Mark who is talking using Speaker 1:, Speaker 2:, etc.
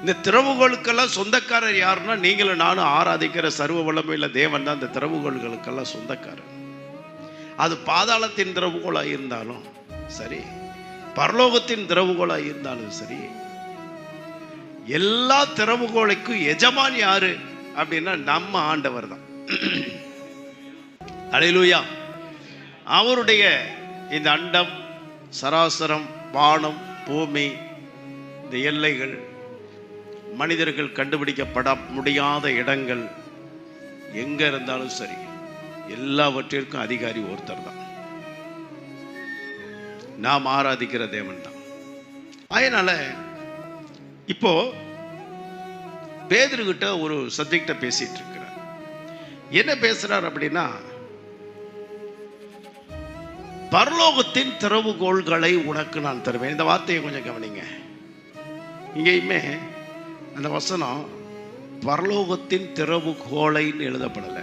Speaker 1: இந்த திறவுகளுக்கெல்லாம் சொந்தக்காரர் யாருன்னா நீங்களும் நானும் ஆராதிக்கிற சர்வ வல்லமையில தேவன் தான் இந்த திறவுகோளுகளுக்கெல்லாம் சொந்தக்காரர். அது பாதாளத்தின் திறவுகோளாக இருந்தாலும் சரி பரலோகத்தின் திறவுகோளாக இருந்தாலும் சரி எல்லா திறவுகோளைக்கும் எஜமான் யாரு அப்படின்னா நம்ம ஆண்டவர் தான். அலையிலூயா அவருடைய இந்த அண்டம் சராசரம் வானம் பூமி இந்த எல்லைகள் மனிதர்கள் கண்டுபிடிக்கப்பட முடியாத இடங்கள் எங்க இருந்தாலும் சரி எல்லாவற்றிற்கும் அதிகாரி ஒருத்தர் தான். நாம் ஆராதிக்கிற தேவன் தான். அதனால இப்போ பேதர்கிட்ட ஒரு சப்ஜெக்டை பேசிட்டு இருக்கிறார். என்ன பேசுறார் அப்படின்னா பரலோகத்தின் திறவுகோள்களை உனக்கு நான் தருவேன். இந்த வார்த்தையை கொஞ்சம் கவனிங்க. இங்கேயுமே அந்த வசனம் பரலோகத்தின் திறவுகோலைன்னு எழுதப்படலை.